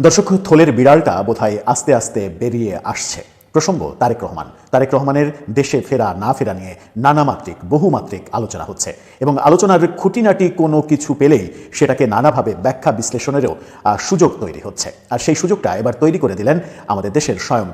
দর্শক থলের বিড়ালটা বোধহয় আস্তে আস্তে বেরিয়ে আসছে। প্রসঙ্গ তারেক রহমান। তারেক রহমানের দেশে ফেরা না ফেরা নিয়ে নানামাত্রিক, বহুমাত্রিক আলোচনা হচ্ছে। এবং আলোচনার খুঁটিনাটি কোনো কিছু পেলেই সেটাকে নানাভাবে ব্যাখ্যা বিশ্লেষণেরও সুযোগ তৈরি হচ্ছে। আর সেই সুযোগটা এবার তৈরি করে দিলেন আমাদের দেশের স্বয়ং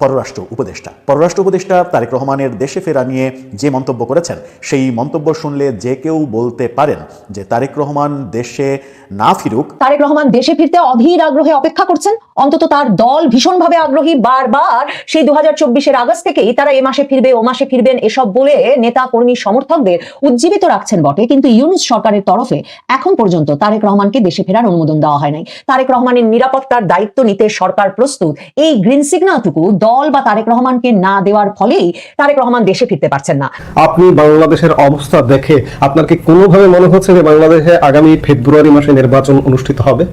পররাষ্ট্র উপদেষ্টা। পররাষ্ট্র উপদেষ্টা তারেক রহমানের দেশে ফেরা নিয়ে যে মন্তব্য করেছেন, সেই মন্তব্য শুনলে যে কেউ বলতে পারেন যে তারেক রহমান দেশে না ফিরুক। তারেক রহমান দেশে ফিরতে অধীর আগ্রহে অপেক্ষা করছেন? অন্তত তার দল ভীষণভাবে আগ্রহী বারবার সেই দু হাজার আগস্ট থেকেই তারা এ মাসে ফিরবে ও মাসে ফিরবেন এসব বলে নেতা কর্মী সমর্থকদের উজ্জীবিত রাখছেন বটে। কিন্তু ইউনুস সরকারের তরফে এখন পর্যন্ত তারেক রহমানকে দেশে ফেরার অনুমোদন দেওয়া হয় নাই। তারেক রহমানের নিরাপত্তার দায়িত্ব নিতে সরকার প্রস্তুত। এই গ্রিন সিগন্যালটুকু দল বা তারেক রহমানকে না দেওয়ার ফলেই তারেক রহমান দেশে ফিরতে পারছেন না। আপনি বাংলাদেশের অবস্থা দেখে আপনার কি কোনোভাবে মনে হচ্ছে যে বাংলাদেশে আগামী ফেব্রুয়ারি মাসে নির্বাচন অনুষ্ঠিত হবে?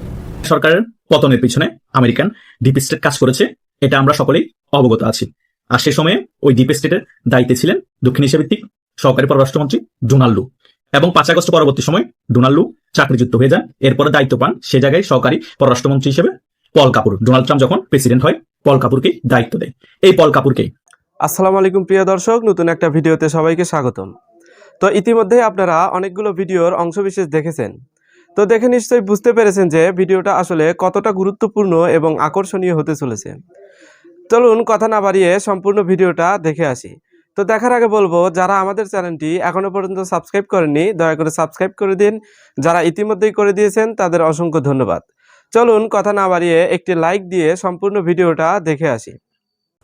সরকারের পতনের পিছনে আমেরিকান ডিপ স্টেট কাজ করেছে। এটা আমরা সকলেই অবগত আছি। আর সে সময়ে ওই ডিপ স্টেটের দায়িত্বে ছিলেন দক্ষিণ এশিয়া ভিত্তিক সহকারী পররাষ্ট্রমন্ত্রী ডোনাল্ড এবং পাঁচ আগস্ট পরবর্তী সময় ডোনাল্ড চাকরিযুক্ত হয়ে যান। এরপরে দায়িত্ব পান সে জায়গায় সহকারী পররাষ্ট্রমন্ত্রী হিসেবে পল কাপুর। ডোনাল্ড ট্রাম্প যখন প্রেসিডেন্ট হয়, পল কাপুরকে দায়িত্ব দেয় এই পল কাপুরকে আসসালামু আলাইকুম, প্রিয় দর্শক। নতুন একটা ভিডিওতে সবাইকে স্বাগতম। তো ইতিমধ্যে আপনারা অনেকগুলো ভিডিওর অংশবিশেষ দেখেছেন। তো দেখে নিশ্চয়ই বুঝতে পেরেছেন যে ভিডিওটা আসলে কতটা গুরুত্বপূর্ণ এবং আকর্ষণীয় হতে চলেছে। চলুন কথা না বাড়িয়ে সম্পূর্ণ ভিডিওটা দেখে আসি। তো দেখার আগে বলব, যারা আমাদের চ্যানেলটি এখনও পর্যন্ত সাবস্ক্রাইব করেনি দয়া করে সাবস্ক্রাইব করে দিন। যারা ইতিমধ্যেই করে দিয়েছেন, তাদের অসংখ্য ধন্যবাদ। চলুন কথা না বাড়িয়ে একটি লাইক দিয়ে সম্পূর্ণ ভিডিওটা দেখে আসি।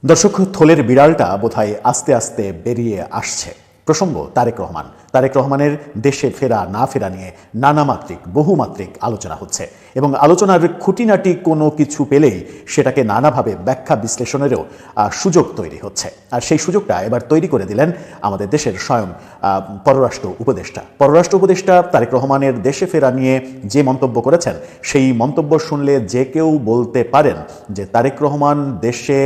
দর্শক, থলের বিড়ালটা বোধহয় আস্তে আস্তে বেরিয়ে আসছে। প্রসঙ্গ, তারেক রহমান। তারেক রহমানের দেশে ফেরা, না ফেরা নিয়ে নানামাত্রিক, বহুমাত্রিক আলোচনা হচ্ছে। এবং আলোচনার খুঁটিনাটি কোনো কিছু পেলেই সেটাকে নানাভাবে ব্যাখ্যা বিশ্লেষণেরও সুযোগ তৈরি হচ্ছে। আর সেই সুযোগটা এবার তৈরি করে দিলেন আমাদের দেশের স্বয়ং পররাষ্ট্র উপদেষ্টা। পররাষ্ট্র উপদেষ্টা তারেক রহমানের দেশে ফেরা নিয়ে যে মন্তব্য করেছেন, সেই মন্তব্য শুনলে যে কেউ বলতে পারেন যে তারেক রহমান দেশে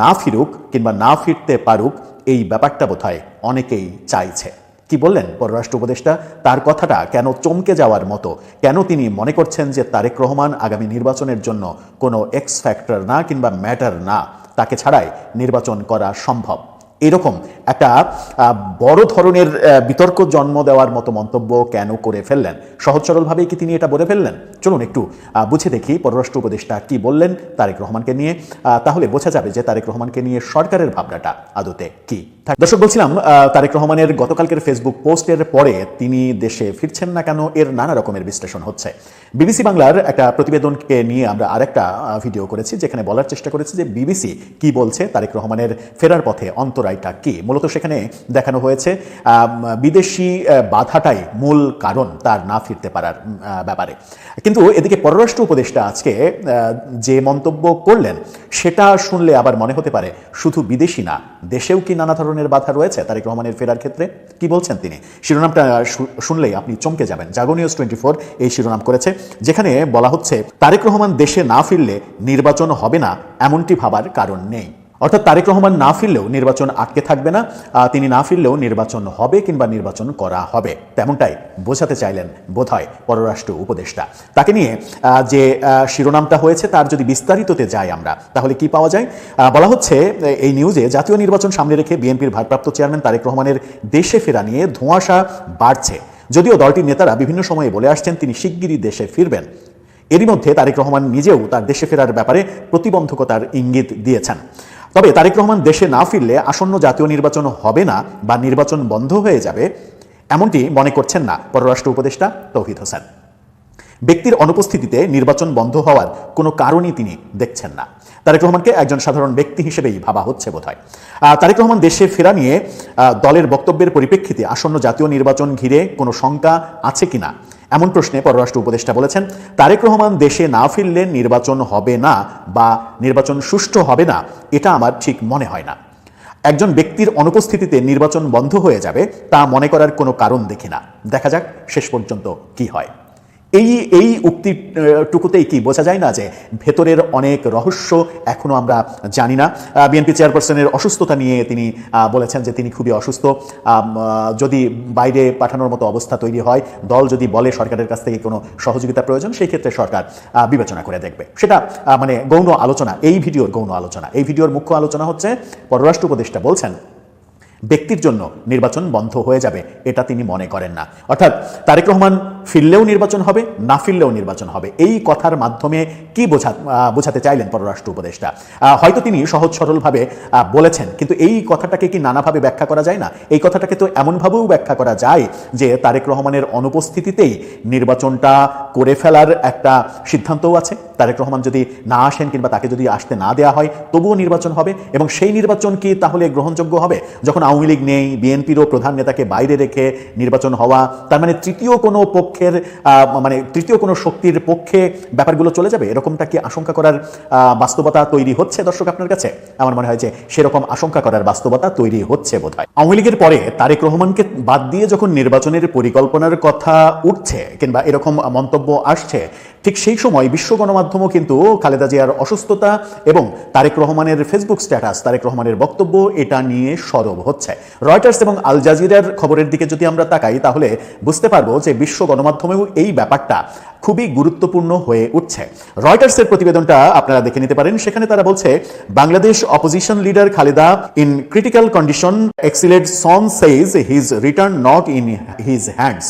না ফিরুক কিংবা না ফিরতে পারুক এই ব্যাপারটা বোধহয় অনেকেই চাইছে। কি বললেন পররাষ্ট্র উপদেষ্টা? তার কথাটা কেন চমকে যাওয়ার মতো? কেন তিনি মনে করছেন যে তারেক রহমান আগামী নির্বাচনের জন্য কোনো এক্স ফ্যাক্টর না কিংবা ম্যাটার না? তাকে ছাড়াই নির্বাচন করা সম্ভব। এরকম একটা বড় ধরনের বিতর্ক জন্ম দেওয়ার মতো মন্তব্য কেন করে ফেললেন? সহজ সরলভাবেই কি তিনি এটা বলে ফেললেন? চলুন একটু বুঝে দেখি পররাষ্ট্র উপদেষ্টা কি বললেন তারেক রহমানকে নিয়ে। তাহলে বোঝা যাবে যে তারেক রহমানকে নিয়ে সরকারের ভাবনাটা আদতে কি। দর্শক, বলছিলাম তারেক রহমানের গতকালকের ফেসবুক পোস্টের পরে তিনি দেশে ফিরছেন না কেন, এর নানা রকমের বিশ্লেষণ হচ্ছে। বিবিসি বাংলার একটা প্রতিবেদনকে নিয়ে আমরা আরেকটা ভিডিও করেছি, যেখানে বলার চেষ্টা করেছি যে বিবিসি কি বলছে, তারেক রহমানের ফেরার পথে অন্তরায়টা কি। মূলত সেখানে দেখানো হয়েছে বিদেশি বাধাটাই মূল কারণ তার না ফিরতে পারার ব্যাপারে। কিন্তু এদিকে পররাষ্ট্র উপদেষ্টা আজকে যে মন্তব্য করলেন, সেটা শুনলে আবার মনে হতে পারে শুধু বিদেশি না, দেশেও কি নানা ধরনের বাধা রয়েছে তারেক রহমানের ফেরার ক্ষেত্রে? কি বলছেন তিনি? শিরোনামটা শুনলেই আপনি চমকে যাবেন। জাগো নিউজ টোয়েন্টি ফোর এই শিরোনাম করেছে, যেখানে বলা হচ্ছে, তারেক রহমান দেশে না ফিরলে নির্বাচন হবে না, এমনটি ভাবার কারণ নেই। অর্থাৎ তারেক রহমান না ফিরলেও নির্বাচন আটকে থাকবে না তিনি না ফিরলেও নির্বাচন হবে কিংবা নির্বাচন করা হবে, তেমনটাই বোঝাতে চাইলেন বোধহয় পররাষ্ট্র উপদেষ্টা। তাকে নিয়ে যে শিরোনামটা হয়েছে তার যদি বিস্তারিততে যাই আমরা, তাহলে কি পাওয়া যায়? বলা হচ্ছে এই নিউজে জাতীয় নির্বাচন সামনে রেখে বিএনপির ভারপ্রাপ্ত চেয়ারম্যান তারেক রহমানের দেশে ফেরা নিয়ে ধোঁয়াশা বাড়ছে। যদিও দলটির নেতারা বিভিন্ন সময়ে বলে আসছেন, তিনি শিগগিরই দেশে ফিরবেন। এরই মধ্যে তারেক রহমান নিজেও তার দেশে ফেরার ব্যাপারে প্রতিবন্ধকতার ইঙ্গিত দিয়েছেন। তবে তারেক রহমান দেশে না ফিরলে আসন্ন জাতীয় নির্বাচন হবে না বা নির্বাচন বন্ধ হয়ে যাবে, এমনটি মনে করছেন না পররাষ্ট্র উপদেষ্টা তৌহিদ হোসেন। ব্যক্তির অনুপস্থিতিতে নির্বাচন বন্ধ হওয়ার কোনো কারণই তিনি দেখছেন না। তারেক রহমানকে একজন সাধারণ ব্যক্তি হিসেবেই ভাবা হচ্ছে বোধহয়। তারেক রহমান দেশে ফেরা নিয়ে দলের বক্তব্যের পরিপ্রেক্ষিতে আসন্ন জাতীয় নির্বাচন ঘিরে কোনো শঙ্কা আছে কিনা? এমন প্রশ্নে পররাষ্ট্র উপদেষ্টা বলেছেন, তারেক রহমান দেশে না ফিরলে নির্বাচন হবে না বা নির্বাচন সুষ্ঠু হবে না, এটা আমার ঠিক মনে হয় না। একজন ব্যক্তির অনুপস্থিতিতে নির্বাচন বন্ধ হয়ে যাবে, তা মনে করার কোনো কারণ দেখি না। দেখা যাক শেষ পর্যন্ত কি হয়। এই এই উক্তিটুকুতেই কি? বোঝা যায় না যে ভেতরের অনেক রহস্য এখনও আমরা জানি না। বিএনপি চেয়ারপারসনের অসুস্থতা নিয়ে তিনি বলেছেন যে তিনি খুবই অসুস্থ। যদি বাইরে পাঠানোর মতো অবস্থা তৈরি হয়, দল যদি বলে সরকারের কাছ থেকে কোনো সহযোগিতা প্রয়োজন, সেই ক্ষেত্রে সরকার বিবেচনা করে দেখবে। সেটা মানে গৌণ আলোচনা, এই ভিডিওর গৌণ আলোচনা। এই ভিডিওর মুখ্য আলোচনা হচ্ছে, পররাষ্ট্র উপদেষ্টা বলছেন ব্যক্তির জন্য নির্বাচন বন্ধ হয়ে যাবে, এটা তিনি মনে করেন না। অর্থাৎ তারেক রহমান ফিরলেও নির্বাচন হবে, না ফিরলেও নির্বাচন হবে। এই কথার মাধ্যমে কি বোঝা বোঝাতে চাইলেন পররাষ্ট্র উপদেষ্টা? হয়তো তিনি সহজ সরলভাবে বলেছেন, কিন্তু এই কথাটাকে কি নানাভাবে ব্যাখ্যা করা যায় না? এই কথাটাকে তো এমনভাবেও ব্যাখ্যা করা যায় যে তারেক রহমানের অনুপস্থিতিতেই নির্বাচনটা করে ফেলার একটা সিদ্ধান্তও আছে। তারেক রহমান যদি না আসেন কিংবা তাকে যদি আসতে না দেওয়া হয়, তবুও নির্বাচন হবে, এবং সেই নির্বাচন কি তাহলে গ্রহণযোগ্য হবে? যখন আওয়ামী লীগ নেই, বিএনপিরও প্রধান নেতাকে বাইরে রেখে নির্বাচন হওয়া, তার মানে তৃতীয় কোনো পক্ষের মানে তৃতীয় কোনো শক্তির পক্ষে ব্যাপারগুলো চলে যাবে? এরকমটা কি আশঙ্কা করার বাস্তবতা তৈরি হচ্ছে দর্শক আপনার কাছে? আমার মনে হয় যে সেরকম আশঙ্কা করার বাস্তবতা তৈরি হচ্ছে বোধ হয় আওয়ামী লীগের পরে তারেক রহমানকে বাদ দিয়ে যখন নির্বাচনের পরিকল্পনার কথা উঠছে কিংবা এরকম মন্তব্য আসছে, ঠিক সেই সময় বিশ্ব গণমাধ্যমও কিন্তু খালেদা জিয়ার অসুস্থতা এবং তারেক রহমানের ফেসবুক স্ট্যাটাস, তারেক রহমানের বক্তব্য, এটা নিয়ে সরব হচ্ছে। রয়টার্স এবং আল জাজিরার খবরের দিকে যদি আমরা তাকাই, তাহলে বুঝতে পারব যে বিশ্ব গণমাধ্যমেও এই ব্যাপারটা খুবই গুরুত্বপূর্ণ হয়ে উঠছে। রয়টার্সের প্রতিবেদনটা আপনারা দেখে নিতে পারেন। সেখানে তারা বলছে, Bangladesh opposition leader Khaleda in critical condition exiled son says his return not in his hands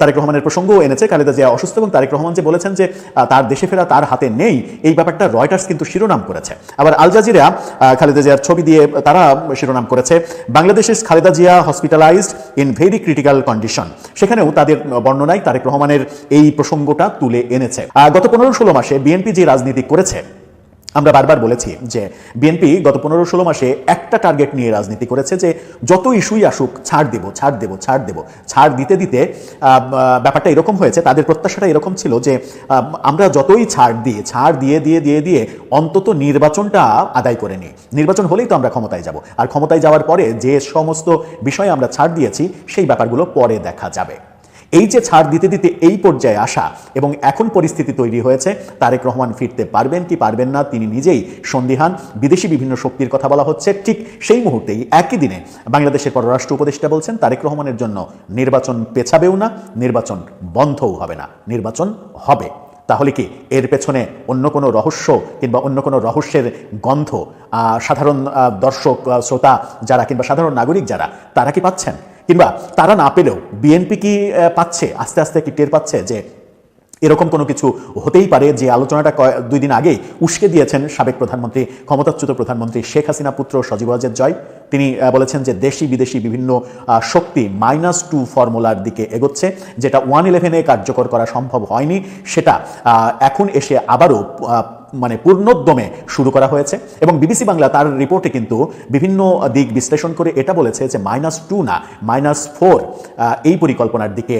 Tarique রহমানের প্রসঙ্গও এনেছে, খালেদা জিয়া অসুস্থ এবং তারেক রহমান যে বলেছেন যে তার দেশে ফেরা তার হাতে নেই, এই ব্যাপারটা রয়টার্স কিন্তু শিরোনাম করেছে। আবার আল জাজিরা খালেদা জিয়ার ছবি দিয়ে তারা শিরোনাম করেছে, বাংলাদেশের Khaleda Zia hospitalized in very critical condition সেখানেও তাদের বর্ণনায় তারেক রহমানের এই প্রসঙ্গটা তুলে এনেছে। গত পনেরো ষোলো মাসে বিএনপি যে রাজনীতি করেছে আমরা বারবার বলেছি যে বিএনপি গত পনেরো ষোলো মাসে একটা টার্গেট নিয়ে রাজনীতি করেছে যে যত ইস্যুই আসুক, ছাড় দেব ছাড় দেব ছাড় দেব। ছাড় দিতে দিতে ব্যাপারটা এরকম হয়েছে, তাদের প্রত্যাশাটা এরকম ছিল যে আমরা যতই ছাড় দিই ছাড় দিয়ে দিয়ে দিয়ে দিয়ে অন্তত নির্বাচনটা আদায় করে নিই। নির্বাচন হলেই তো আমরা ক্ষমতায় যাব। আর ক্ষমতায় যাওয়ার পরে যে সমস্ত বিষয়ে আমরা ছাড় দিয়েছি, সেই ব্যাপারগুলো পরে দেখা যাবে। এই যে ছাড় দিতে দিতে এই পর্যায়ে আসা এবং এখন পরিস্থিতি তৈরি হয়েছে, তারেক রহমান ফিরতে পারবেন কি পারবেন না, তিনি নিজেই সন্দিহান। বিদেশি বিভিন্ন শক্তির কথা বলা হচ্ছে। ঠিক সেই মুহূর্তেই, একই দিনে বাংলাদেশের পররাষ্ট্র উপদেষ্টা বলছেন, তারেক রহমানের জন্য নির্বাচন পেছাবেও না, নির্বাচন বন্ধও হবে না, নির্বাচন হবে। তাহলে কি এর পেছনে অন্য কোনো রহস্য কিংবা অন্য কোনো রহস্যের গন্ধ সাধারণ দর্শক শ্রোতা যারা কিংবা সাধারণ নাগরিক যারা, তারা কি পাচ্ছেন? কিংবা তারা না পেলেও বিএনপি কি পাচ্ছে, আস্তে আস্তে কি টের পাচ্ছে যে এরকম কোনো কিছু হতেই পারে? যে আলোচনাটা দুই দিন আগেই উস্কে দিয়েছেন সাবেক প্রধানমন্ত্রী, ক্ষমতাচ্যুত প্রধানমন্ত্রী শেখ হাসিনা পুত্র সজীব ওয়াজেদ জয়। তিনি বলেছেন যে দেশি বিদেশি বিভিন্ন শক্তি মাইনাস টু ফর্মুলার দিকে এগোচ্ছে, যেটা ওয়ান ইলেভেনে কার্যকর করা সম্ভব হয়নি। সেটা এখন এসে আবারও মানে পূর্ণোদ্যমে শুরু করা হয়েছে এবং বিবিসি বাংলা তার রিপোর্টে কিন্তু বিভিন্ন দিক বিশ্লেষণ করে এটা বলেছে যে মাইনাস টু না, মাইনাস ফোর এই পরিকল্পনার দিকে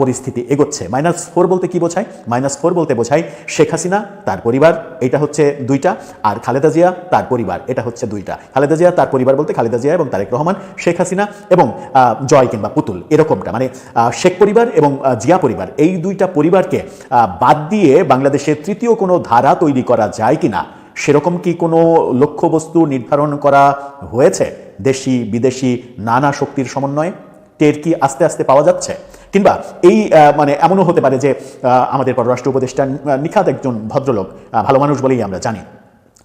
পরিস্থিতি এগোচ্ছে। মাইনাস ফোর বলতে কি বোঝায়? মাইনাস ফোর বলতে বোঝায় শেখ হাসিনা, তার পরিবার, এটা হচ্ছে দুইটা, আর খালেদা জিয়া, তার পরিবার, এটা হচ্ছে দুইটা। খালেদা জিয়া, তার পরিবার বলতে খালেদা জিয়া এবং তারেক রহমান, শেখ হাসিনা এবং জয় কিংবা পুতুল, এরকমটা। মানে শেখ পরিবার এবং জিয়া পরিবার, এই দুইটা পরিবারকে বাদ দিয়ে বাংলাদেশের তৃতীয় কোনো ধারা তৈরি করা যায় কি না সেরকম কি কোনো লক্ষ্যবস্তু নির্ধারণ করা হয়েছে? দেশি, বিদেশি, নানা শক্তির সমন্বয়ে? টের কি আস্তে আস্তে পাওয়া যাচ্ছে? কিংবা এই মানে এমনও হতে পারে যে আমাদের পররাষ্ট্র উপদেষ্টা নিখাত একজন ভদ্রলোক ভালো মানুষ বলেই আমরা জানি।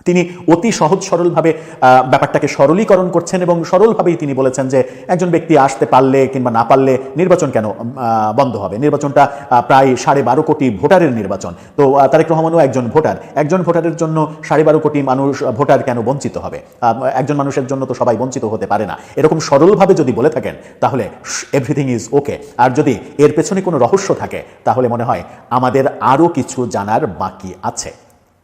তিনি অতি সহজ সরলভাবে ব্যাপারটাকে সরলীকরণ করছেন এবং সরলভাবেই তিনি বলেছেন যে একজন ব্যক্তি আসতে পারলে কিংবা না পারলে নির্বাচন কেন বন্ধ হবে? নির্বাচনটা প্রায় সাড়ে বারো কোটি ভোটারের নির্বাচন। তো তারেক রহমানও একজন ভোটার। একজন ভোটারের জন্য সাড়ে বারো কোটি মানুষ ভোটার কেন বঞ্চিত হবে? একজন মানুষের জন্য তো সবাই বঞ্চিত হতে পারে না। এরকম সরলভাবে যদি বলে থাকেন, তাহলে এভরিথিং ইজ ওকে আর যদি এর পেছনে কোনো রহস্য থাকে, তাহলে মনে হয় আমাদের আরও কিছু জানার বাকি আছে।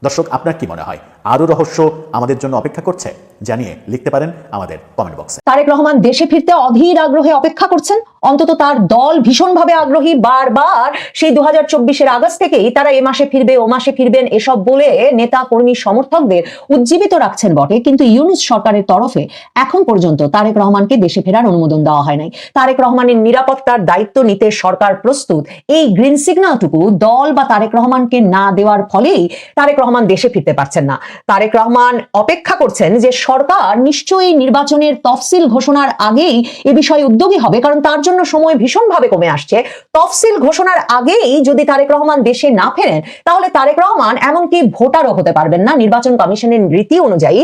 দর্শক, আপনার কি মনে হয়? আরও রহস্য আমাদের জন্য অপেক্ষা করছে, জানিয়ে লিখতে পারেন আমাদের কমেন্ট বক্সে। তারেক রহমান দেশে ফিরতে অধীর আগ্রহে অপেক্ষা করছেন? অন্তত তার দল ভীষণভাবে আগ্রহী বারবার। সেই দু হাজার চব্বিশের আগস্ট থেকেই তারা এ মাসে ফিরবে, ও মাসে ফিরবেন এসব বলে নেতা, কর্মী, সমর্থকদের উজ্জীবিত রাখছেন বটে। কিন্তু ইউনুস সরকারের তরফে এখন পর্যন্ত তারেক রহমানকে দেশে ফেরার অনুমোদন দেওয়া হয় নাই। তারেক রহমানের নিরাপত্তার দায়িত্ব নিতে সরকার প্রস্তুত। এই গ্রিন সিগন্যালটুকু দল বা তারেক রহমানকে না দেওয়ার ফলেই তারেক রহমান দেশে ফিরতে পারছেন না। তারেক রহমান অপেক্ষা করছেন যে সরকার নিশ্চয়ই নির্বাচনের তফসিল ঘোষণার আগেই এ বিষয়ে উদ্যোগী হবে, কারণ তার জন্য সময় ভীষণভাবে কমে আসছে। তফসিল ঘোষণার আগেই যদি তারেক রহমান দেশে না ফেরেন, তাহলে তারেক রহমান এমনকি ভোটারও হতে পারবেন না। নির্বাচন কমিশনের রীতি অনুযায়ী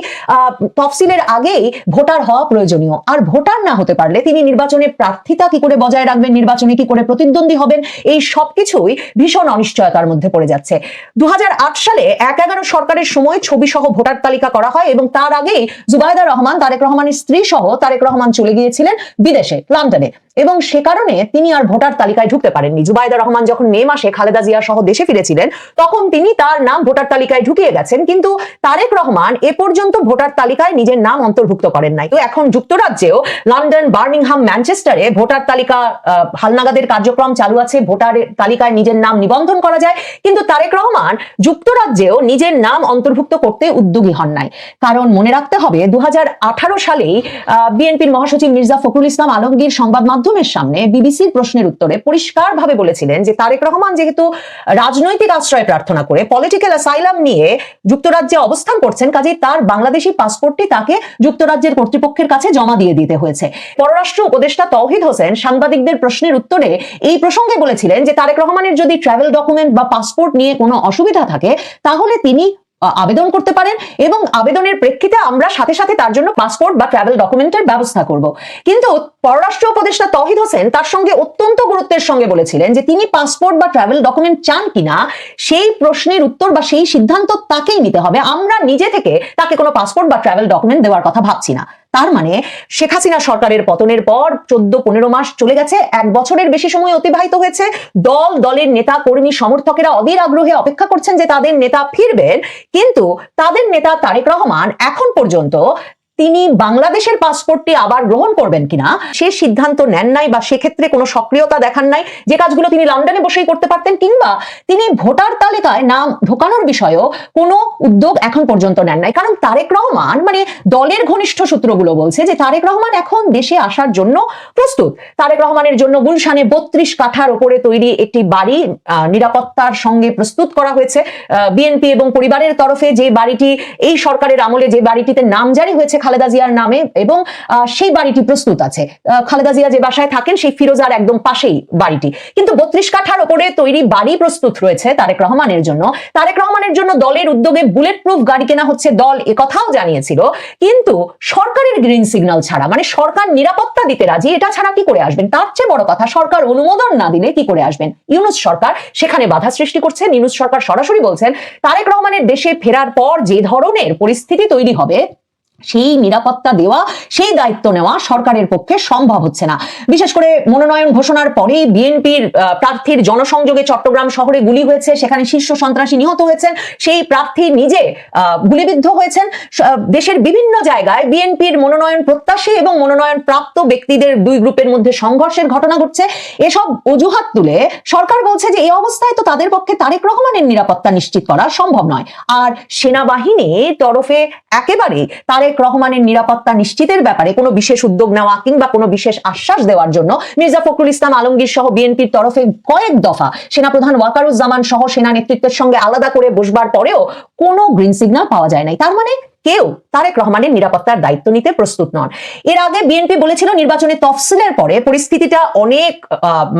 তফসিলের আগেই ভোটার হওয়া প্রয়োজনীয়। আর ভোটার না হতে পারলে তিনি নির্বাচনে প্রার্থিতা কি করে বজায় রাখবেন, নির্বাচনে কি করে প্রতিদ্বন্দ্বী হবেন, এই সবকিছুই ভীষণ অনিশ্চয়তার মধ্যে পড়ে যাচ্ছে। দু হাজার আট সালে এক এগারো সরকারের সময় ছবি সহ ভোটার তালিকা করা হয় এবং তার আগেই জুবাইদা রহমান, তারেক রহমানের স্ত্রী সহ তারেক রহমান চলে গিয়েছিলেন বিদেশে, লন্ডনে। এবং সে কারণে তিনি আর ভোটার তালিকায় ঢুকতে পারেননি। জুবাইদা রহমান যখন মে মাসে খালেদা জিয়া সহ দেশে ফিরেছিলেন, তখন তিনি তার নাম ভোটার তালিকায় ঢুকিয়ে গেছেন, কিন্তু তারেক রহমান এ পর্যন্ত ভোটার তালিকায় নিজের নাম অন্তর্ভুক্ত করেন নাই। তো এখন যুক্তরাজ্যেও লন্ডন, বার্মিংহাম, ম্যানচেস্টারে ভোটার তালিকা হালনাগাদের কার্যক্রম চালু আছে ভোটারের তালিকায় নিজের নাম নিবন্ধন করা যায়, কিন্তু তারেক রহমান যুক্তরাজ্যেও নিজের নাম অন্তর্ভুক্ত করতে উদ্যোগী হন নাই। কারণ মনে রাখতে হবে দু হাজার আঠারো সালেই বিএনপির মহাসচিব মির্জা ফখরুল ইসলাম আলমগীর সংবাদ মাধ্যমের সামনে বিবিসির প্রশ্নের উত্তরে পরিষ্কারভাবে বলেছিলেন যে তারেক রহমান যেহেতু রাজনৈতিক আশ্রয় প্রার্থনা করে পলিটিক্যাল অ্যাসাইলাম নিয়ে যুক্তরাজ্যে অবস্থান করছেন, কাজেই তার বাংলাদেশি পাসপোর্টটি তাকে যুক্তরাজ্যের কর্তৃপক্ষের কাছে জমা দিয়ে দিতে হয়েছে। পররাষ্ট্র উপদেষ্টা তৌহিদ হোসেন সাংবাদিকদের প্রশ্নের উত্তরে এই প্রসঙ্গে বলেছিলেন যে তারেক রহমানের যদি ট্রাভেল ডকুমেন্ট বা পাসপোর্ট নিয়ে কোনো অসুবিধা থাকে, তাহলে তিনি আবেদন করতে পারেন এবং আবেদনের প্রেক্ষিতে আমরা সাথে সাথে তার জন্য পাসপোর্ট বা ট্রাভেল ডকুমেন্টের ব্যবস্থা করব। কিন্তু পররাষ্ট্র উপদেষ্টা তহিদ হোসেন তার সঙ্গে অত্যন্ত গুরুত্বের সঙ্গে বলেছিলেন যে তিনি পাসপোর্ট বা ট্রাভেল ডকুমেন্ট চান কিনা, সেই প্রশ্নের উত্তর বা সেই সিদ্ধান্ত তাকেই নিতে হবে। আমরা নিজে থেকে তাকে কোনো পাসপোর্ট বা ট্রাভেল ডকুমেন্ট দেওয়ার কথা ভাবছি না। তার মানে শেখ হাসিনা সরকারের পতনের পর চোদ্দ, পনেরো মাস চলে গেছে। এক বছরের বেশি সময় অতিবাহিত হয়েছে। দল, দলের নেতা, কর্মী, সমর্থকেরা অধীর আগ্রহে অপেক্ষা করছেন যে তাদের নেতা ফিরবেন। কিন্তু তাদের নেতা তারেক রহমান এখন পর্যন্ত তিনি বাংলাদেশের পাসপোর্টটি আবার গ্রহণ করবেন কিনা, সে সিদ্ধান্ত নেন নাই বা সেক্ষেত্রে কোনো সক্রিয়তা দেখান নাই, যে কাজগুলো তিনি লন্ডনে বসেই করতে পারতেন কিংবা তিনি ভোটার তালিকায় নাম ঢোকানোর বিষয়েও কোনো উদ্যোগ এখন পর্যন্ত নেন নাই। কারণ তারেক রহমান মানে দলের ঘনিষ্ঠ সূত্রগুলো বলছে যে তারেক রহমান এখন দেশে আসার জন্য প্রস্তুত। তারেক রহমানের জন্য গুলশানে বত্রিশ কাঠার উপরে তৈরি একটি বাড়ি নিরাপত্তার সঙ্গে প্রস্তুত করা হয়েছে। বিএনপি এবং পরিবারের তরফে যে বাড়িটি, এই সরকারের আমলে যে বাড়িটিতে নাম জারি হয়েছে খালেদা জিয়ার নামে এবং সেই বাড়িটি প্রস্তুত আছে। খালেদা জিয়া যে বাসায় থাকেন, সেই ফিরোজার একদম পাশেই বাড়িটি। কিন্তু বত্রিশ কাঠার ওপরে তৈরি বাড়ি প্রস্তুত রয়েছে তারেক রহমানের জন্য। তারেক রহমানের জন্য দলের উদ্যোগে বুলেট প্রুফ গাড়ি কেনা হচ্ছে দল একথাও জানিয়েছিল। কিন্তু সরকারের গ্রিন সিগন্যাল ছাড়া মানে সরকার নিরাপত্তা দিতে রাজি, এটা ছাড়া কি করে আসবেন? তার চেয়ে বড় কথা, সরকার অনুমোদন না দিলে কি করে আসবেন? ইউনুস সরকার, সেখানে বাধা সৃষ্টি করছেন ইউনুস সরকার সরাসরি বলছেন, তারেক রহমানের দেশে ফেরার পর যে ধরনের পরিস্থিতি তৈরি হবে সেই নিরাপত্তা দেওয়া, সেই দায়িত্ব নেওয়া সরকারের পক্ষে সম্ভব হচ্ছে না। বিশেষ করে মনোনয়ন ঘোষণার পরেই বিএনপির প্রার্থীর জনসংযোগে চট্টগ্রাম শহরে গুলি হয়েছে, সেখানে শীর্ষ সন্ত্রাসী নিহত হয়েছেন, সেই প্রার্থী নিজে গুলিবিদ্ধ হয়েছেন। দেশের বিভিন্ন জায়গায় বিএনপির মনোনয়ন প্রত্যাশী এবং মনোনয়ন প্রাপ্ত ব্যক্তিদের দুই গ্রুপের মধ্যে সংঘর্ষের ঘটনা ঘটছে। এসব অজুহাত তুলে সরকার বলছে যে এই অবস্থায় তো তাদের পক্ষে তারেক রহমানের নিরাপত্তা নিশ্চিত করা সম্ভব নয়। আর সেনাবাহিনীর তরফে একেবারে তারেক রহমানের নিরাপত্তা নিশ্চিতের ব্যাপারে কোনো বিশেষ উদ্যোগ নেওয়া কিংবা কোনো বিশেষ আশ্বাস দেওয়ার জন্য মির্জা ফখরুল ইসলাম আলমগীর সহ বিএনপির তরফে কয়েক দফা সেনাপ্রধান ওয়াকারুজ্জামান সহ সেনা নেতৃত্বের সঙ্গে আলাদা করে বসবার পরেও কোনো গ্রিন সিগন্যাল পাওয়া যায় নাই। তার মানে কেউ তারেক রহমানের নিরাপত্তার দায়িত্ব নিতে প্রস্তুত নন। এর আগে বিএনপি বলেছিল নির্বাচনে তফসিলের পরে পরিস্থিতিটা অনেক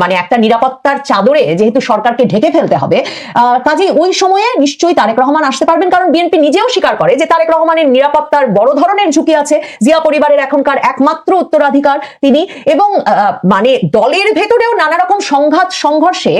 মানে একটা নিরাপত্তার চাদরে যেহেতু সরকারকে ঢেকে ফেলতে হবে কাজেই ওই সময়ে নিশ্চয়ই তারেক রহমান আসতে পারবেন। কারণ বিএনপি নিজেও স্বীকার করে যে তারেক রহমানের নিরাপত্তার বড় ধরনের ঝুঁকি আছে। জিয়া পরিবারের এখনকার একমাত্র উত্তরাধিকার তিনি এবং মানে দলের ভেতরেও নানা রকম সংঘাত, সংঘর্ষে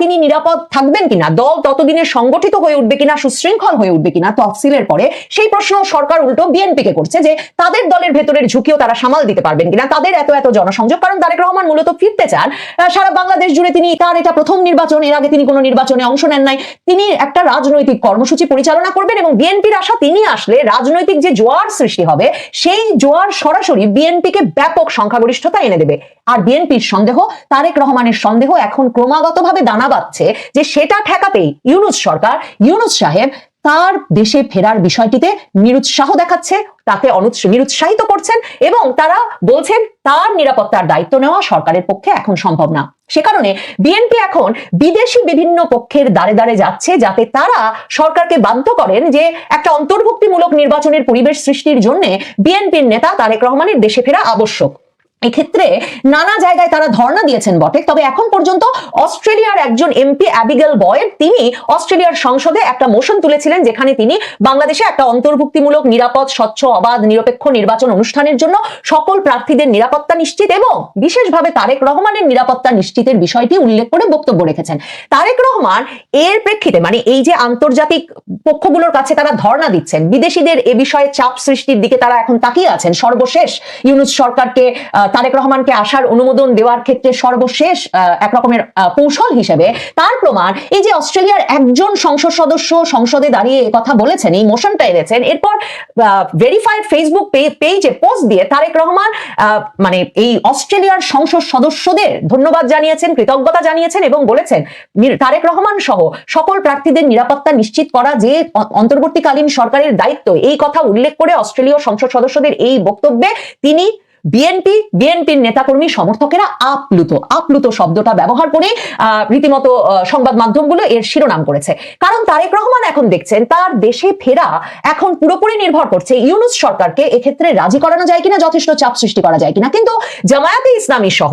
তিনি নিরাপদ থাকবেন কিনা, দল ততদিনে সংগঠিত হয়ে উঠবে কিনা, সুশৃঙ্খল হয়ে উঠবে কিনা তফসিলের পরে সেই প্রশ্ন প্রশ্ন সরকার উল্টো বিএনপি কে করছে যে তাদের দলের ভেতরের ঝুঁকিও তারা সামাল দিতে পারবেন কিনা, তাদের এত এত জনসংযোগ। কারণ তারেক রহমান মূলত ফিরতে চান সারা বাংলাদেশ জুড়ে তিনি তার এটা প্রথম নির্বাচন, এর আগে তিনি কোনো নির্বাচনে অংশ নেন নাই। তিনি একটা রাজনৈতিক কর্মসূচি পরিচালনা করবেন এবং বিএনপির আশা তিনি আসলে রাজনৈতিক যে জোয়ার সৃষ্টি হবে, সেই জোয়ার সরাসরি বিএনপিকে ব্যাপক সংখ্যাগরিষ্ঠতা এনে দেবে। আর বিএনপির সন্দেহ, তারেক রহমানের সন্দেহ এখন ক্রমাগতভাবে দানা বাঁধছে যে সেটা ঠেকাতেই ইউনুস সরকার, ইউনুস সাহেব তার দেশে ফেরার বিষয়টিতে নিরুৎসাহ দেখাচ্ছে, তাকে নিরুৎসাহিত করছেন এবং তারা বলছেন তার নিরাপত্তার দায়িত্ব নেওয়া সরকারের পক্ষে এখন সম্ভব না। সে কারণে বিএনপি এখন বিদেশি বিভিন্ন পক্ষের দ্বারে দ্বারে যাচ্ছে যাতে তারা সরকারকে বাধ্য করেন যে একটা অন্তর্ভুক্তিমূলক নির্বাচনের পরিবেশ সৃষ্টির জন্য বিএনপির নেতা তারেক রহমানের দেশে ফেরা আবশ্যক। এক্ষেত্রে নানা জায়গায় তারা ধর্ণা দিয়েছেন বটে। তবে এখন পর্যন্ত অস্ট্রেলিয়ার একজন এমপি অ্যাবিগেল বয়েড তিনি অস্ট্রেলিয়ার সংসদে একটা মোশন তুলেছিলেন, যেখানে তিনি বাংলাদেশে একটা অন্তর্ভুক্তিমূলক, নিরাপদ, স্বচ্ছ, অবাধ, নিরপেক্ষ নির্বাচন অনুষ্ঠানের জন্য সকল প্রার্থীদের নিরাপত্তা নিশ্চিত এবং বিশেষভাবে তারেক রহমানের নিরাপত্তা নিশ্চিতের বিষয়টি উল্লেখ করে বক্তব্য রেখেছেন। তারেক রহমান এর প্রেক্ষিতে মানে এই যে আন্তর্জাতিক পক্ষগুলোর কাছে তারা ধর্ণা দিচ্ছেন, বিদেশিদের এ বিষয়ে চাপ সৃষ্টির দিকে তারা এখন তাকিয়ে আছেন। সর্বশেষ ইউনুস সরকারকে তারেক রহমানকে আসার অনুমোদন দেওয়ার ক্ষেত্রে সর্বশেষ এক রকমের কৌশল হিসেবে তার প্রমাণ এই যে অস্ট্রেলিয়ার একজন সংসদ সদস্য সংসদে দাঁড়িয়ে কথা বলেছেন, এই মোশনটা এনেছেন, এরপর ভেরিফাইড ফেসবুক পেজে পোস্ট দিয়ে তারেক রহমান মানে এই অস্ট্রেলিয়ার সংসদ সদস্যদের ধন্যবাদ জানিয়েছেন, কৃতজ্ঞতা জানিয়েছেন এবং বলেছেন তারেক রহমান সহ সকল প্রার্থীদের নিরাপত্তা নিশ্চিত করা যে অন্তর্বর্তীকালীন সরকারের দায়িত্ব। এই কথা উল্লেখ করে অস্ট্রেলীয় সংসদ সদস্যদের এই বক্তব্যে তিনি বিএনপি বিএনপির নেতাকর্মী সমর্থকেরা আপ্লুত। আপ্লুত শব্দটা ব্যবহার করে রীতিমতো সংবাদ মাধ্যমগুলো এর শিরোনাম করেছে। কারণ তারেক রহমান এখন দেখছেন, তার দেশে ফেরা এখন পুরোপুরি নির্ভর করছে ইউনুস সরকারকে, এক্ষেত্রে রাজি করানো যায় কিনা, যথেষ্ট চাপ সৃষ্টি করা যায় কিনা। কিন্তু জামায়াতে ইসলামী সহ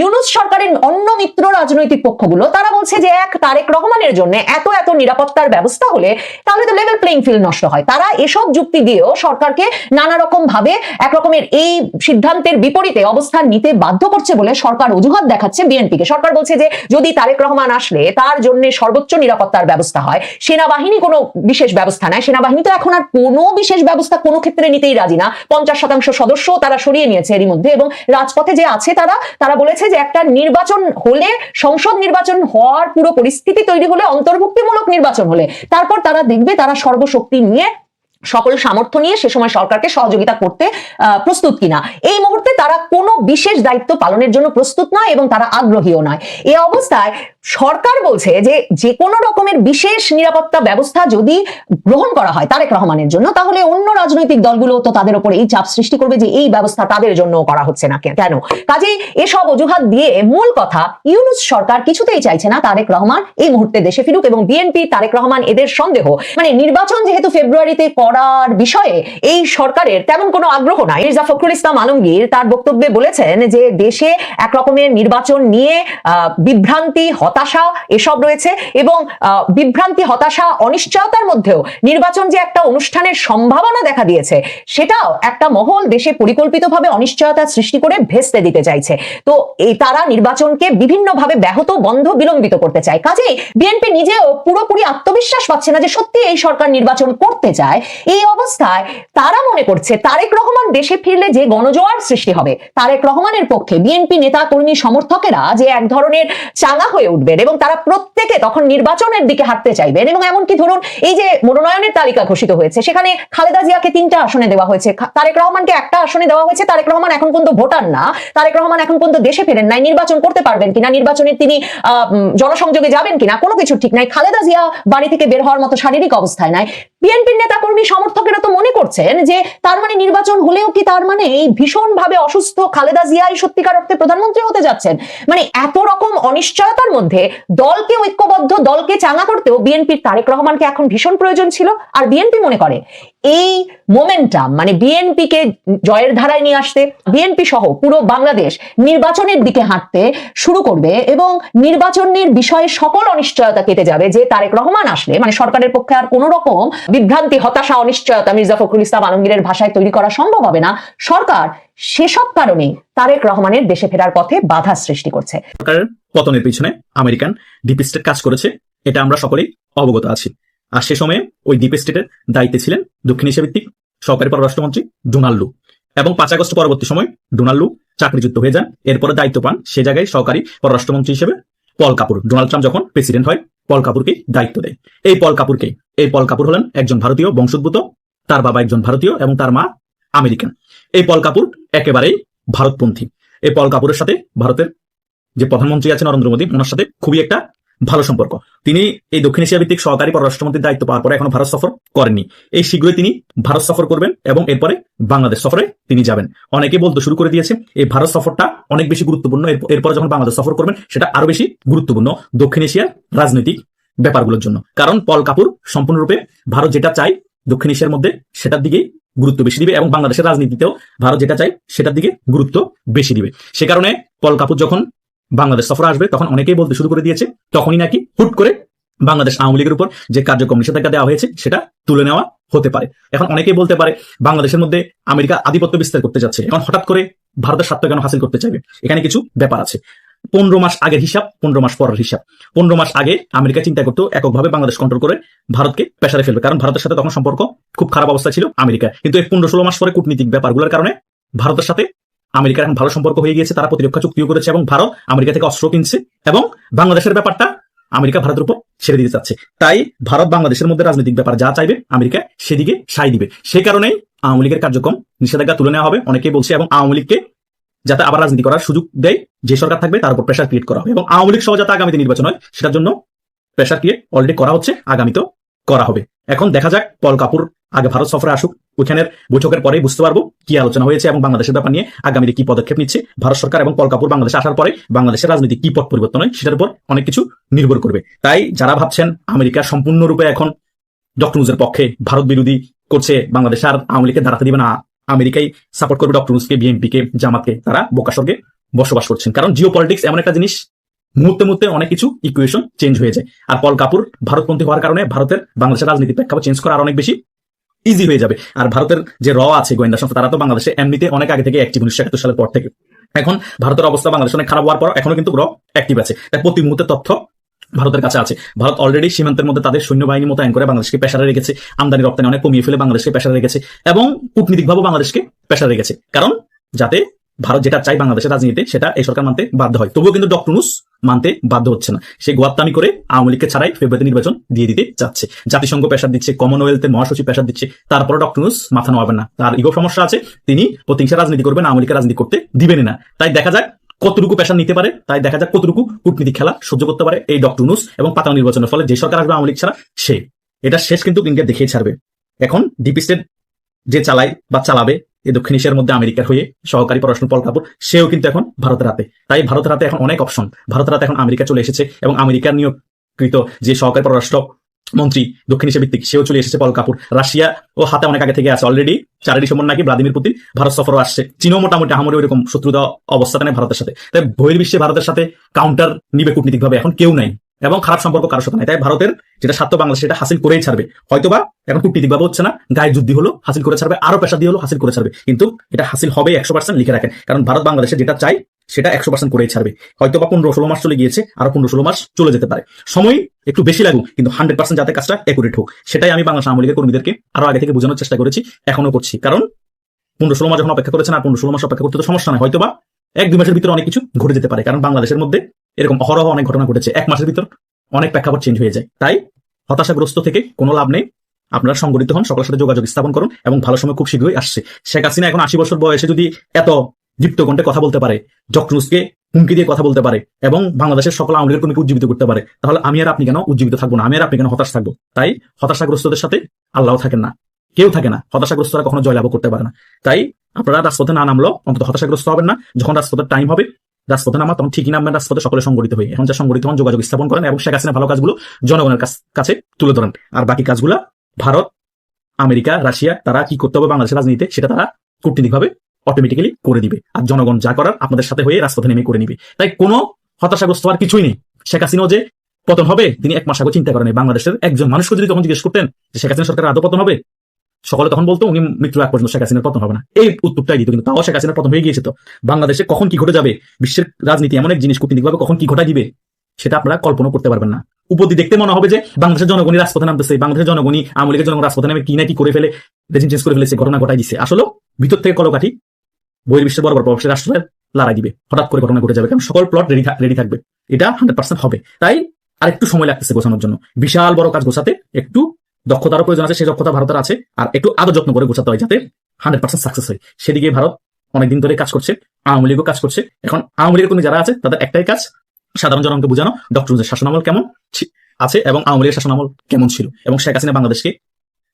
ইউনুস সরকারের অন্য মিত্র রাজনৈতিক পক্ষগুলো, তারা বলছে যে এক, তারেক রহমানের জন্য এত এত নিরাপত্তার ব্যবস্থা হলে তাহলে তো লেভেল প্লেইং ফিল্ড নষ্ট হয়। তারা এসব যুক্তি দিয়েও সরকারকে নানা রকম ভাবে একরকমের এই সিদ্ধান্তের বিপরীতে অবস্থান নিতে বাধ্য করছে বলে সরকার অজুহাত দেখাচ্ছে বিএনপিকে। সরকার বলছে যে, যদি তারেক রহমান আসলে তার জন্য সর্বোচ্চ নিরাপত্তার ব্যবস্থা হয়, সেনাবাহিনী কোনো বিশেষ ব্যবস্থা নেয়। সেনাবাহিনী তো এখন আর কোনো বিশেষ ব্যবস্থা কোনো ক্ষেত্রে নিতেই রাজি না। পঞ্চাশ শতাংশ সদস্য তারা সরিয়ে নিয়েছে এরই মধ্যে এবং রাজপথে যে আছে তারা তারা বলেছে যে একটা নির্বাচন হলে, সংসদ নির্বাচন হওয়ার পুরো পরিস্থিতি তৈরি হলে, অন্তর্ভুক্তিমূলক নির্বাচন হলে, তারপর তারা দেখবে তারা সর্বশক্তি নিয়ে সকল সামর্থ্য নিয়ে সে সময় সরকারকে সহযোগিতা করতে প্রস্তুত কিনা। এই মুহূর্তে তারা কোনো বিশেষ দায়িত্ব পালনের জন্য প্রস্তুত নয় এবং তারা আগ্রহীও নয়। এই অবস্থায় সরকার বলছে যে যে কোনো রকমের বিশেষ নিরাপত্তা ব্যবস্থা যদি গ্রহণ করা হয় তারেক রহমানের জন্য, তাহলে অন্য রাজনৈতিক দলগুলো তো তাদের উপর এই চাপ সৃষ্টি করবে যে এই ব্যবস্থা তাদের জন্য করা হচ্ছে না কেন? কাজেই এসব অজুহাত দিয়ে মূল কথা, ইউনুস সরকার কিছুতেই চাইছে না তারেক রহমান এই মুহূর্তে দেশে ফিরুক এবং বিএনপি তারেক রহমান এদের সন্দেহ। মানে নির্বাচন যেহেতু ফেব্রুয়ারিতে করার বিষয়ে এই সরকারের তেমন কোনো আগ্রহ নাই। মির্জা ফখরুল ইসলাম আলমগীর তার বক্তব্যে বলেছেন যে দেশে এক রকমের নির্বাচন নিয়ে বিভ্রান্তি, হতাশা এসব রয়েছে এবং বিভ্রান্তি, হতাশা, অনিশ্চয়তার মধ্যেও নির্বাচন যে একটা অনুষ্ঠানের সম্ভাবনা দেখা দিয়েছে, সেটাও একটা মহল দেশে পরিকল্পিতভাবে অনিশ্চয়তা সৃষ্টি করে ভেস্তে দিতে চাইছে। তো এই তারা নির্বাচনকে বিভিন্নভাবে ব্যাহত, বন্ধ, বিলম্বিত করতে চায়। কাজেই বিএনপি নিজেও পুরোপুরি আত্মবিশ্বাস পাচ্ছে না যে সত্যি এই সরকার নির্বাচন করতে চায়। এই অবস্থায় তারা মনে করছে তারেক রহমান দেশে ফিরলে যে গণজোয়ার সৃষ্টি হবে, তারেক রহমানের পক্ষে বিএনপি নেতা, কর্মী, সমর্থকেরা যে এক ধরনের চাঙা হয়ে উঠবেন এবং তারা প্রত্যেকে তখন নির্বাচনের দিকে হাঁটতে চাইবেন এবং এমনকি ধরুন এই যে মনোনয়নের তালিকা ঘোষিত হয়েছে, সেখানে খালেদা জিয়াকে তিনটা আসনে দেওয়া হয়েছে তারেক রহমানকে একটা আসনে দেওয়া হয়েছে, তারেক রহমান এখন পর্যন্ত ভোটার না, তারেক রহমান এখন পর্যন্ত দেশে ফেরেন নাই, নির্বাচন করতে পারবেন কিনা নির্বাচনে তিনি জনসংযোগে যাবেন কিনা, কোনো কিছু ঠিক নাই, খালেদা জিয়া বাড়ি থেকে বের হওয়ার মতো শারীরিক অবস্থায় নাই। বিএনপির নেতা কর্মী সমর্থকেরা তো করছেন যে তার মানে নির্বাচন হলেও কি তার মানে এই ভীষণ ভাবে অসুস্থ খালেদা জিয়াই সত্যিকার অর্থে প্রধানমন্ত্রী হতে যাচ্ছেন? মানে এত রকম অনিশ্চয়তার মধ্যে দলকে ঐক্যবদ্ধ, দলকে চাঙা করতেও বিএনপির তারেক রহমানকে এখন ভীষণ প্রয়োজন ছিল। আর বিএনপি মনে করে এই মোমেন্টাম মানে বিএনপি কে জয়ের ধারায় নিয়ে আসতে, বিএনপি সহ পুরো বাংলাদেশ নির্বাচনের দিকে হাঁটতে শুরু করবে এবং নির্বাচনের বিষয়ে সকল অনিশ্চয়তা কেটে যাবে যে তারেক রহমান আসলে মানে সরকারের পক্ষে আর কোনো রকম বিভ্রান্তি, হতাশা, অনিশ্চয়তা, মির্জা ফখরুল ইসলাম আলমগীরের ভাষায় তৈরি করা সম্ভব হবে না। সরকার সেসব কারণে তারেক রহমানের দেশে ফেরার পথে বাধা সৃষ্টি করছে। সরকারের পতনের পিছনে আমেরিকান ডিপ স্টেট কাজ করেছে, এটা আমরা সকলেই অবগত আছি। আর সে সময়ে ওই ডিপ স্টেটের দায়িত্বে ছিলেন দক্ষিণ এশিয়া ভিত্তিক সহকারী পররাষ্ট্রমন্ত্রী ডোনাল্ড এবং পাঁচ আগস্ট পরবর্তী সময় ডোনাল্ড লু চাকরিচ্যুত হয়ে যান। এরপরে দায়িত্ব পান সে জায়গায় সহকারী পররাষ্ট্রমন্ত্রী হিসেবে পল কাপুর। ডোনাল্ড ট্রাম্প যখন প্রেসিডেন্ট হয়, পল কাপুরকে দায়িত্ব দেয়। এই পল কাপুরকে, এই পল কাপুর হলেন একজন ভারতীয় বংশোদ্ভূত তার বাবা একজন ভারতীয় এবং তার মা আমেরিকান। এই পল কাপুর একেবারেই ভারতপন্থী। এই পল কাপুরের সাথে ভারতের যে প্রধানমন্ত্রী আছে নরেন্দ্র মোদী, ওনার সাথে খুবই একটা ভালো সম্পর্ক। তিনি এই দক্ষিণ এশিয়া ভিত্তিক সহকারী পররাষ্ট্রমন্ত্রীর দায়িত্ব পাওয়ার পরে এখনও ভারত সফর করেননি। এই শীঘ্রই তিনি ভারত সফর করবেন এবং এরপরে বাংলাদেশ সফরে তিনি যাবেন। অনেকে বলতে শুরু করে দিয়েছে, এই ভারত সফরটা অনেক বেশি গুরুত্বপূর্ণ। এরপ- এরপরে যখন বাংলাদেশ সফর করবেন, সেটা আরও বেশি গুরুত্বপূর্ণ দক্ষিণ এশিয়ার রাজনৈতিক ব্যাপারগুলোর জন্য। কারণ পল কাপুর সম্পূর্ণরূপে ভারত যেটা চায় দক্ষিণ এশিয়ার মধ্যে সেটার দিকে গুরুত্ব বেশি দিবে এবং বাংলাদেশের রাজনীতিতেও ভারত যেটা চায় সেটার দিকে গুরুত্ব বেশি দিবে। সে কারণে পল কাপুর যখন বাংলাদেশ সফরে আসবে, তখন অনেকেই বলতে শুরু করে দিয়েছে, তখনই নাকি হুট করে বাংলাদেশ আওয়ামী লীগের উপর যে কার্যক্রম নিষেধাজ্ঞা দেওয়া হয়েছে, সেটা তুলে নেওয়া হতে পারে। এখন অনেকেই বলতে পারে, বাংলাদেশের মধ্যে আমেরিকা আধিপত্য বিস্তার করতে যাচ্ছে। এখন হঠাৎ করে ভারতের স্বার্থ কেন হাসিল করতে চাইবে? এখানে কিছু ব্যাপার আছে। পনেরো মাস আগের হিসাব, পনেরো মাস পরের হিসাব। পনেরো মাস আগে আমেরিকা চিন্তা করতো এককভাবে বাংলাদেশ কন্ট্রোল করে ভারতকে পেশারে ফেলবে। কারণ ভারতের সাথে তখন সম্পর্ক খুব খারাপ অবস্থা ছিল আমেরিকা কিন্তু এই পনেরো ষোলো মাস পরে কূটনীতিক ব্যাপারগুলোর কারণে ভারতের সাথে আমেরিকার এখন ভালো সম্পর্ক হয়ে গিয়েছে, তারা প্রতিরক্ষা চুক্তিও করেছে এবং ভারত আমেরিকা থেকে অস্ত্র কিনছে এবং বাংলাদেশের ব্যাপারটা আমেরিকা ভারতের উপর ছেড়ে দিতে চাচ্ছে। তাই ভারত বাংলাদেশের মধ্যে রাজনৈতিক ব্যাপার যা চাইবে আমেরিকা সেদিকে সাই দিবে। সেই কারণেই আওয়ামী লীগের কার্যক্রম নিষেধাজ্ঞা তুলে নেওয়া হবে। অনেকেই বলছে এবং আওয়ামী লীগকে যাতে আবার রাজনীতি করার সুযোগ দেয়, যে সরকার থাকবে তার উপর প্রেশার ক্রিয়েট করা হবে। এবং আওয়ামী লীগ সহ যাতে আগামীতে নির্বাচন হয়, সেটার জন্য প্রেশার ক্রিয়েট অলরেডি করা হচ্ছে, আগামীতেও করা হবে। এখন দেখা যাক, পল কাপুর আগে ভারত সফরে আসুক, ওইখানের বৈঠকের পরেই বুঝতে পারব কি আলোচনা হয়েছে এবং বাংলাদেশের ব্যাপার নিয়ে আগামীতে কি পদক্ষেপ নিচ্ছে। ভারত সরকার এবং পল কাপুর বাংলাদেশে আসার পরে বাংলাদেশের রাজনীতি কি পথ পরিবর্তন হয়, সেটার উপর অনেক কিছু নির্ভর করবে। তাই যারা ভাবছেন আমেরিকা সম্পূর্ণরূপে এখন ডক্টর পক্ষে ভারত বিরোধী করছে, বাংলাদেশ আর আওয়ামী লীগকে দাঁড়াতে দিবে না আমেরিকাই সাপোর্ট করবে ডক্টর নুজকে বিএনপি কে, জামাতকে, তারা বোকাসর্গে বসবাস করছেন। কারণ জিও পলিটিক্স এমন একটা জিনিস, মুহূর্তে মুহূর্তে অনেক কিছু ইকুয়েশন চেঞ্জ হয়ে যায়। আর পল কাপুর ভারতপন্থী হওয়ার কারণে ভারতের বাংলাদেশের রাজনীতি প্রেক্ষাপট চেঞ্জ করা আর অনেক বেশি ইজি হয়ে যাবে। আর ভারতের যে র আছে গোয়েন্দা সংস্থা, তারা তো বাংলাদেশে এমনিতে অনেক আগে থেকে অ্যাক্টিভ উনিশশো একাত্তর সালের পর থেকে। এখন ভারতের অবস্থা বাংলাদেশ অনেক খারাপ হওয়ার পর এখনও কিন্তু র অ্যাক্টিভ আছে। তাই প্রতি মুহূর্তে তথ্য ভারতের কাছে আছে। ভারত অলরেডি সীমান্তের মধ্যে তাদের সৈন্যবাহিনী মোতায়েন করে বাংলাদেশকে পেশারে রেখেছে। আমদানি রপ্তানি অনেক কমিয়ে ফেলে বাংলাদেশকে পেশারে রেখেছে এবং কূটনীতিকভাবে বাংলাদেশকে পেশারে রেখেছে। কারণ যাতে ভারত যেটা চাই বাংলাদেশের রাজনীতিতে, সেটা এই সরকার মানতে বাধ্য হয়। তবুও কিন্তু ডক্টর নুস মানতে বাধ্য হচ্ছে না। সে গোয়াত্তামি করে আওয়ামী লীগকে ছাড়াই ফেব্রুয়ারি নির্বাচন দিয়ে দিতে চাচ্ছে। জাতিসংঘ পেশার দিচ্ছে কমনওয়েলথের মহাসচিব পেশার দিচ্ছে তারপরে ডক্টর নুস মাথা নোয়াবেন না। তার ইগো সমস্যা আছে, তিনি প্রতিহিংসা রাজনীতি করবেন, আওয়ামী লীগের রাজনীতি করতে দিবেন না। তাই দেখা যাক কতটুকু পেশা নিতে পারে, তাই দেখা যাক কতটুকু কূটনীতি খেলা সহ্য করতে পারে এই ডক্টর নুস এবং পাতানো নির্বাচনের ফলে যে সরকার আসবে আওয়ামী লীগ ছাড়া, সে। এটা শেষ কিন্তু ইন্ডিয়া দেখিয়ে ছাড়বে। এখন ডিপি স্টেট যে চালায় বা চালাবে এই দক্ষিণ এশিয়ার মধ্যে আমেরিকার হয়ে সহকারী পররাষ্ট্র পল কাপুর, সেও কিন্তু এখন ভারতের হাতে। তাই ভারতের হাতে এখন অনেক অপশন ভারতের হাতে এখন আমেরিকা চলে এসেছে এবং আমেরিকার নিয়োগকৃত যে সহকারী পররাষ্ট্র মন্ত্রী দক্ষিণ এশিয়া ভিত্তিক, সেও চলে এসেছে পল কাপুর। রাশিয়া ও হাতে অনেক আগে থেকে আছে অলরেডি চার ডিসেম্বর নাকি ভ্লাদিমির পুতিন, ভারত সফরও আসছে। চীনও মোটামুটি আমাদের ওইরকম শত্রুতা অবস্থাটা নেই ভারতের সাথে। তাই বহির্বিশ্বে ভারতের সাথে কাউন্টার নিবে কূটনীতিকভাবে এখন কেউ নাই। এবং খারাপ সম্পর্ক কারোর সাথে নাই। তাই ভারতের যেটা স্বার্থ বাংলাদেশ, সেটা হাসিল করেই ছাড়বে। হয়তোবা এখন কূটনীতিকভাবে হচ্ছে না, গায়ে যুদ্ধ হলো, হাসিল করে ছাড়বে, আরও পেশা দিয়ে হলো, হাসিল করে ছাড়বে। কিন্তু এটা হাসিল হবে একশো পার্সেন্ট লিখে রাখেন। কারণ ভারত বাংলাদেশে যেটা চাই সেটা একশো পার্সেন্ট করেই ছাড়বে। হয়তো বা পনেরো ষোলো মাস চলে গিয়েছে, আরও পনেরো ষোলো মাস চলে যেতে পারে। সময় একটু বেশি লাগুক, কিন্তু হান্ড্রেড পার্সেন্ট যাতে কাজটা একুরেট হোক। সেটাই আমি বাংলাদেশ আওয়ামী লীগের কর্মীদেরকে আরও আগে থেকে বোঝানোর চেষ্টা করেছি, এখনও করছি। কারণ পনেরো ষোলো মাস যখন অপেক্ষা করেছেন, আর পনেরো ষোলো মাস অপেক্ষা করতে তো সমস্যা নয় হয়তো বা এক দুই মাসের ভিতরে অনেক কিছু ঘটে যেতে পারে। কারণ বাংলাদেশের মধ্যে এরকম অহরহ অনেক ঘটনা ঘটেছে। এক মাসের ভিতর অনেক প্রেক্ষাপট চেঞ্জ হয়ে যায়। তাই হতাশাগ্রস্ত থেকে কোনো লাভ নেই। আপনারা সংগঠিত হন, সকলের সাথে যোগাযোগ স্থাপন করুন এবং ভালো সময় খুব শীঘ্রই আসছে। শেখ হাসিনা এখন আশি বছর বয়সে যদি এত দীপ্ত কণ্ঠে কথা বলতে পারে ডক্টরসকে হুমকি দিয়ে কথা বলতে পারে এবং বাংলাদেশের সকল আওয়ামী লীগের কর্মীকে উজ্জীবিত করতে পারে। তাহলে আমি আর আপনি কেন উজ্জীবিত থাকব না? আমি আর আপনি কেন হতাশ থাকব? তাই হতাশাগ্রস্তদের সাথে আল্লাহ থাকেন না। কেউ থাকে না। হতাশাগ্রস্তরা কখনো জয়লাভ করতে পারে না। তাই আপনারা রাজপথে না নামলো অন্তত হতাশাগ্রস্ত হবেন না। যখন রাজপথের টাইম হবে, রাজপথে নামা তখন ঠিকই নামবেন রাজপথে, সকলে সংগঠিত হয়ে। এখন যা সংগঠিত হন, যোগাযোগ স্থাপন করেন এবং শেখ হাসিনা ভালো কাজগুলো জনগণের কাছে তুলে ধরেন। আর বাকি কাজগুলো ভারত, আমেরিকা, রাশিয়া, তারা কি করতে হবে বাংলাদেশের রাজনীতিতে, সেটা তারা কূটনীতিকভাবে অটোমেটিক্যালি করে দিবে। আর জনগণ যা করার আপনাদের সাথে হয়ে রাজপথে নেমে করে নিবে। তাই কোনো হতাশাগ্রস্ত হওয়ার কিছুই নেই। শেখ হাসিনাও যে পতন হবে, তিনি এক মাস আগে চিন্তা করেন বাংলাদেশের একজন মানুষকে যদি তখন জিজ্ঞেস করতেন যে শেখ হাসিনা সরকারের আদৌ পতন হবে, সকলে তখন বলতো, উনি মৃত্যু এক পর্যন্ত শেখ হাসিনার পতন হবে না। এই উত্তরটাই দিত, কিন্তু তাও শেখ হাসিনার পতন হয়ে গিয়েছে তো। বাংলাদেশে কখন কি ঘটে যাবে, বিশ্বের রাজনীতি এমন এক জিনিস, কূটনীতিকভাবে কখন কি ঘটাই দিবে, সেটা আপনারা কল্পনা করতে পারবেন না। উপর দিয়ে দেখতে মনে হবে যে, বাংলাদেশের জনগণই রাজপথে নামতেছে, বাংলাদেশের জনগণই আওয়ামী জনগণ রাজপথে নামে কি না কি করে ফেলে রেজিম চেঞ্জ করে ফেলেছে, ঘটনা ঘটাই দিচ্ছে আসলে ভিতর থেকে কলকাঠি বইয়ের বিশ্বের বড় বড় প্রভাবশালী রাষ্ট্রের লড়াই দিবে। হঠাৎ করে ঘটনা ঘটে যাবে কারণ সকল প্লট রেডি রেডি থাকবে। এটা হান্ড্রেড হবে। তাই আর একটু সময় লাগতেছে গোছানোর জন্য। বিশাল বড় কাজ গোছাতে একটু দক্ষতারও প্রয়োজন আছে, সেই দক্ষতা ভারতের আছে, আর একটু আদর যত্ন করে গোছাতে হয় যাতে হান্ড্রেড পার্সেন্ট সাকসেস হয়। সেদিকে ভারত অনেকদিন ধরে কাজ করছে, আওয়ামী লীগও কাজ করছে। এখন আওয়ামী লীগের কর্মী যারা আছে, তাদের একটাই কাজ, সাধারণ জনগণকে বোঝানো, ডক্টর শাসনামল কেমন আছে এবং আওয়ামী লীগের শাসনামল কেমন ছিল। এবং শেখ হাসিনা বাংলাদেশকে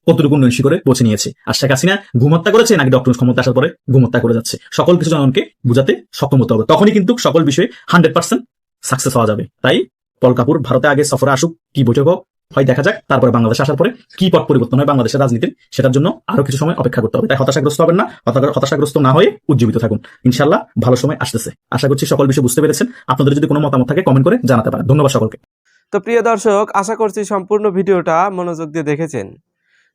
কতটুকু উন্নয়নশী করে পৌঁছে নিয়েছে। আর শেখ হাসিনা ঘুমত্যা করেছে নাকি ডক্টর ক্ষমতা আসার পরে ঘুমত্যা করে যাচ্ছে। সকল কিছু জনগণকে বুঝাতে সক্ষম হতে হবে। তখনই কিন্তু সকল বিষয়ে হান্ড্রেড পার্সেন্ট সাকসেস হওয়া যাবে। তাই পল কাপুর ভারতে আগে সফরে আসুক, কি বৈঠক হয় দেখা যাক, তারপরে বাংলাদেশ আসার পরে কি পথ পরিবর্তন হয় বাংলাদেশের রাজনীতির, সেটার জন্য আরও কিছু সময় অপেক্ষা করতে হবে। তাই হতাশাগ্রস্ত হবেন না, হতাশা- হতাশাগ্রস্ত না হয়ে উজ্জীবিত থাকুন। ইনশাল্লাহ ভালো সময় আসতেছে। আশা করছি সকল বিষয় বুঝতে পেরেছেন। আপনাদের যদি কোনো মতামত থাকে কমেন্ট করে জানাতে পারেন। ধন্যবাদ সকলকে। তো প্রিয় দর্শক, আশা করছি সম্পূর্ণ ভিডিওটা মনোযোগ দিয়ে দেখেছেন।